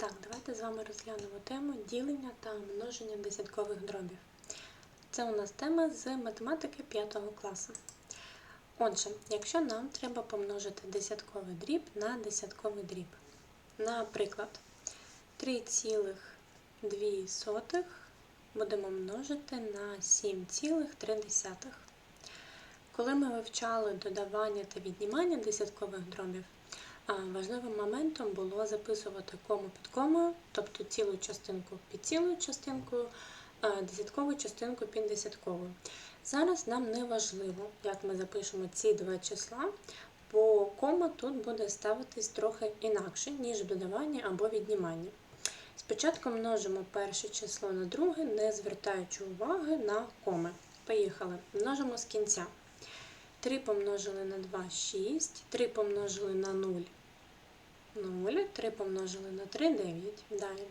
Так, давайте з вами розглянемо тему ділення та множення десяткових дробів. Це у нас тема з математики 5 класу. Отже, якщо нам треба помножити десятковий дріб на десятковий дріб, наприклад, 3,2 будемо множити на 7,3. Коли ми вивчали додавання та віднімання десяткових дробів, важливим моментом було записувати кому під комою, тобто цілу частинку під цілою частинкою, десяткову частинку під десятковою. Зараз нам не важливо, як ми запишемо ці два числа, бо кома тут буде ставитись трохи інакше, ніж в додаванні або відніманні. Спочатку множимо перше число на друге, не звертаючи уваги на коми. Поїхали. Множимо з кінця. 3 помножили на 2 6, 3 помножили на 0 0, 3 помножили на 3 9. Далі.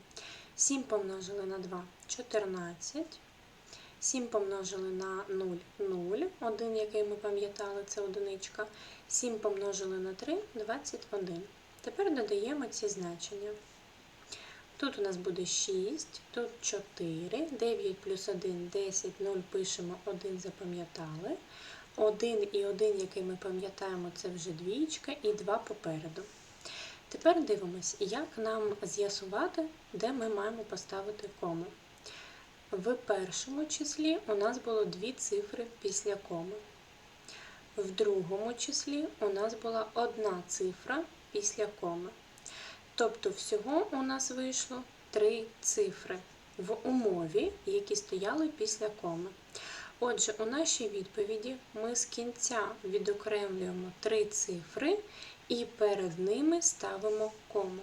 7 помножили на 2 14. 7 помножили на 0 0, 1, який ми пам'ятали, це одиничка. 7 помножили на 3 21. Тепер додаємо ці значення. Тут у нас буде 6, тут 4, 9 плюс 1 10, 0 пишемо 1, запам'ятали. 1 і 1, який ми пам'ятаємо, це вже двічка, і 2 попереду. Тепер дивимось, як нам з'ясувати, де ми маємо поставити кому. В першому числі у нас було дві цифри після коми. В другому числі у нас була одна цифра після коми. Тобто, всього у нас вийшло три цифри в умові, які стояли після коми. Отже, у нашій відповіді ми з кінця відокремлюємо три цифри і перед ними ставимо кому.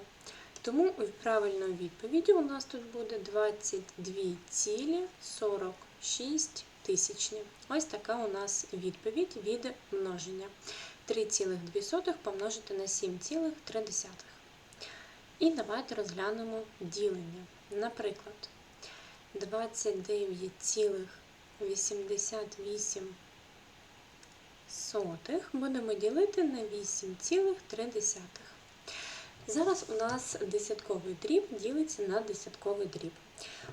Тому правильною відповіддю у нас тут буде 22,46 тисячні. Ось така у нас відповідь від множення. 3,2 помножити на 7,3. І давайте розглянемо ділення. Наприклад, 29,88 сотих будемо ділити на 8,3. Зараз у нас десятковий дріб ділиться на десятковий дріб.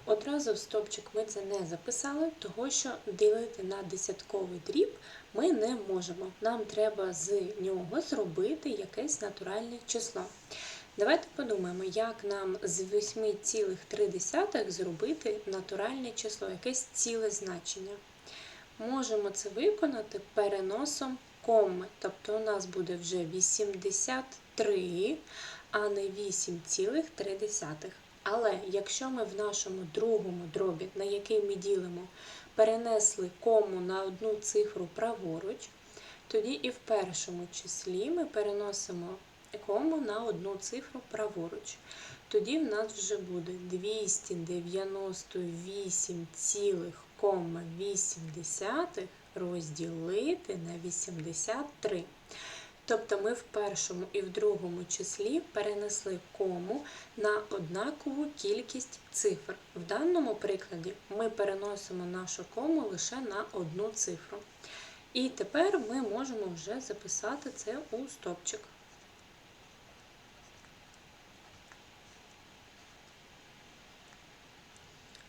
Одразу в стопчик ми це не записали, того що ділити на десятковий дріб ми не можемо. Нам треба з нього зробити якесь натуральне число. Давайте подумаємо, як нам з 8,3 зробити натуральне число, якесь ціле значення. Можемо це виконати переносом коми. Тобто у нас буде вже 83, а не 8,3. Але якщо ми в нашому другому дробі, на який ми ділимо, перенесли кому на одну цифру праворуч, тоді і в першому числі ми переносимо кому на одну цифру праворуч. Тоді в нас вже буде 298,8 розділити на 83. Тобто ми в першому і в другому числі перенесли кому на однакову кількість цифр. В даному прикладі ми переносимо нашу кому лише на одну цифру. І тепер ми можемо вже записати це у стопчик.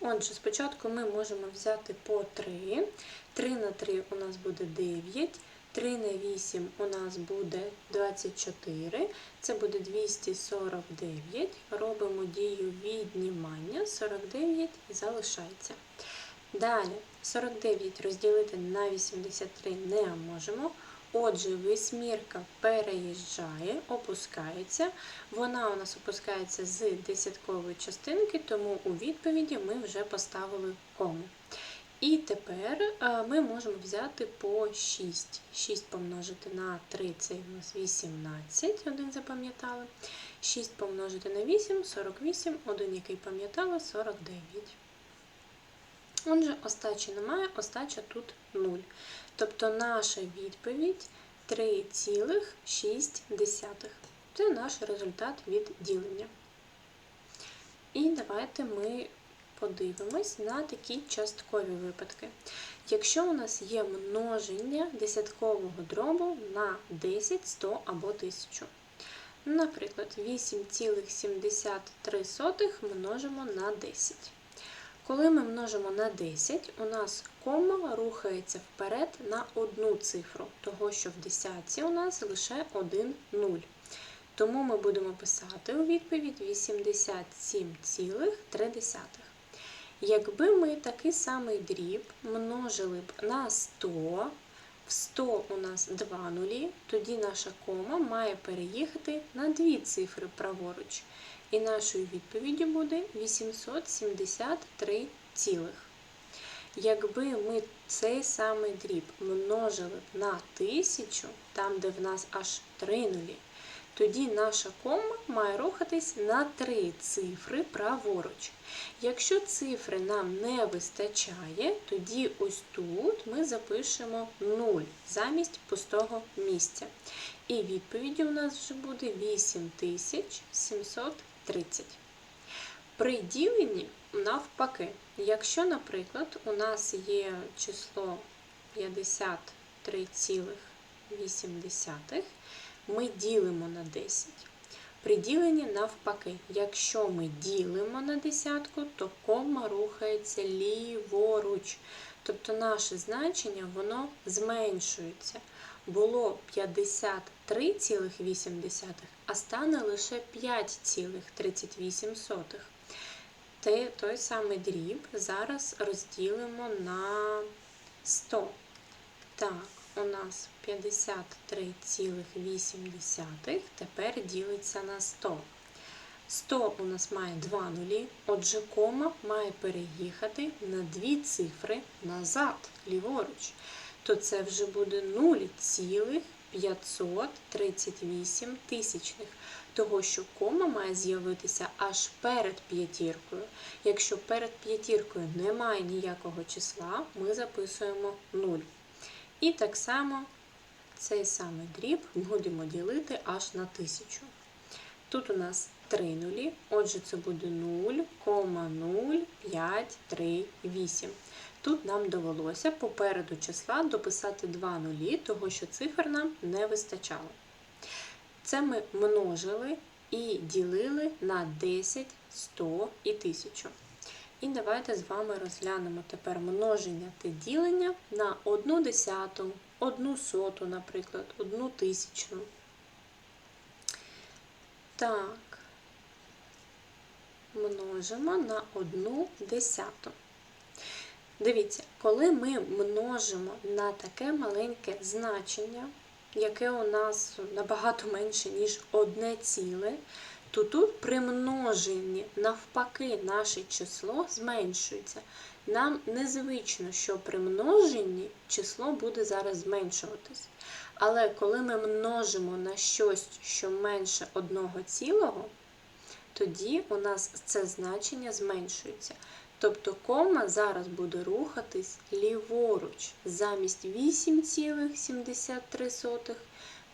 Отже, спочатку ми можемо взяти по 3. 3 на 3 у нас буде 9, 3 на 8 у нас буде 24, це буде 249. Робимо дію віднімання, 49 залишається. Далі, 49 розділити на 83 не можемо. Отже, вісьмірка переїжджає, опускається. Вона у нас опускається з десяткової частинки, тому у відповіді ми вже поставили кому. І тепер ми можемо взяти по 6. 6 помножити на 3 це у нас 18, один запам'ятали. 6 помножити на 8 48, один, який пам'ятали, 49. Отже, остачі немає, остача тут 0. Тобто наша відповідь 3,6. Це наш результат від ділення. І давайте ми подивимось на такі часткові випадки. Якщо у нас є множення десяткового дробу на 10, 100 або 1000. Наприклад, 8,73 множимо на 10. Коли ми множимо на 10, у нас кома рухається вперед на одну цифру, того що в десятці у нас лише один нуль. Тому ми будемо писати у відповідь 87,3. Якби ми такий самий дріб множили б на 100, в 100 у нас 2 нулі, тоді наша кома має переїхати на дві цифри праворуч. І нашою відповіддю буде 873 цілих. Якби ми цей самий дріб множили б на 1000, там де в нас аж 3 нулі, тоді наша кома має рухатись на три цифри праворуч. Якщо цифри нам не вистачає, тоді ось тут ми запишемо 0 замість пустого місця. І відповіддю у нас вже буде 8730. При діленні навпаки, якщо, наприклад, у нас є число 53,8, ми ділимо на 10. При діленні навпаки, якщо ми ділимо на десятку, то кома рухається ліворуч. Тобто наше значення воно зменшується. Було 53,8, а стане лише 5,38. Той самий дріб зараз розділимо на 100. Так, у нас 53,8 тепер ділиться на 100. 100 у нас має 2 нулі, отже, кома має переїхати на дві цифри назад, ліворуч. То це вже буде 0,538 тисячних. Того, що кома має з'явитися аж перед п'ятіркою. Якщо перед п'ятіркою немає ніякого числа, ми записуємо 0. І так само цей самий дріб будемо ділити аж на 1000. Тут у нас 3 нулі, отже, це буде 0,0538. Тут нам довелося попереду числа дописати 2 нулі, того що цифр нам не вистачало. Це ми множили і ділили на 10, 100 і 1000. І давайте з вами розглянемо тепер множення та ділення на 1 десяту, 1 соту, наприклад, 1 тисячну. Так, множимо на 1 десяту. Дивіться, коли ми множимо на таке маленьке значення, яке у нас набагато менше, ніж одне ціле, то тут при множенні навпаки наше число зменшується. Нам незвично, що при множенні число буде зараз зменшуватись. Але коли ми множимо на щось, що менше одного цілого, тоді у нас це значення зменшується. Тобто кома зараз буде рухатись ліворуч. Замість 8,73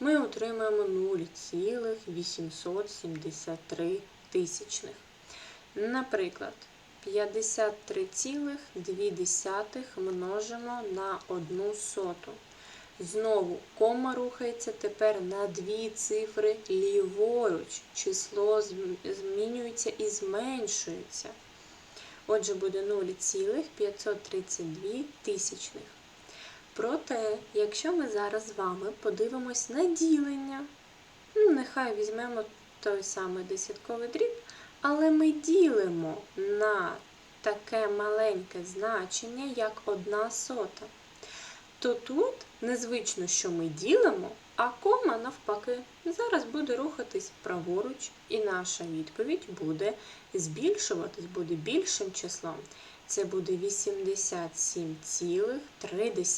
ми отримаємо 0,873 тисячних. Наприклад, 53,2 множимо на 1 соту. Знову кома рухається тепер на дві цифри ліворуч. Число змінюється і зменшується. Отже, буде 0,532 тисячних. Проте, якщо ми зараз з вами подивимось на ділення, ну, нехай візьмемо той самий десятковий дріб, але ми ділимо на таке маленьке значення, як одна сота, то тут незвично, що ми ділимо, а кома навпаки зараз буде рухатись праворуч, і наша відповідь буде збільшуватись, буде більшим числом. Це буде 87,3.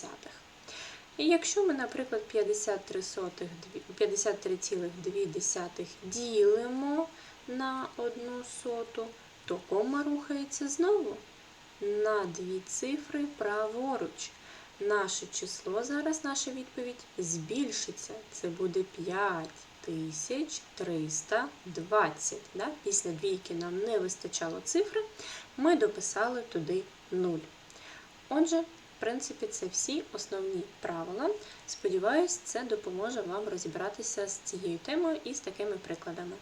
І якщо ми, наприклад, 53,2 ділимо на одну соту, то кома рухається знову на дві цифри праворуч. Наше число зараз, наша відповідь, збільшиться. Це буде 5320. Да? Після двійки нам не вистачало цифри, ми дописали туди 0. Отже, в принципі, це всі основні правила. Сподіваюсь, це допоможе вам розібратися з цією темою і з такими прикладами.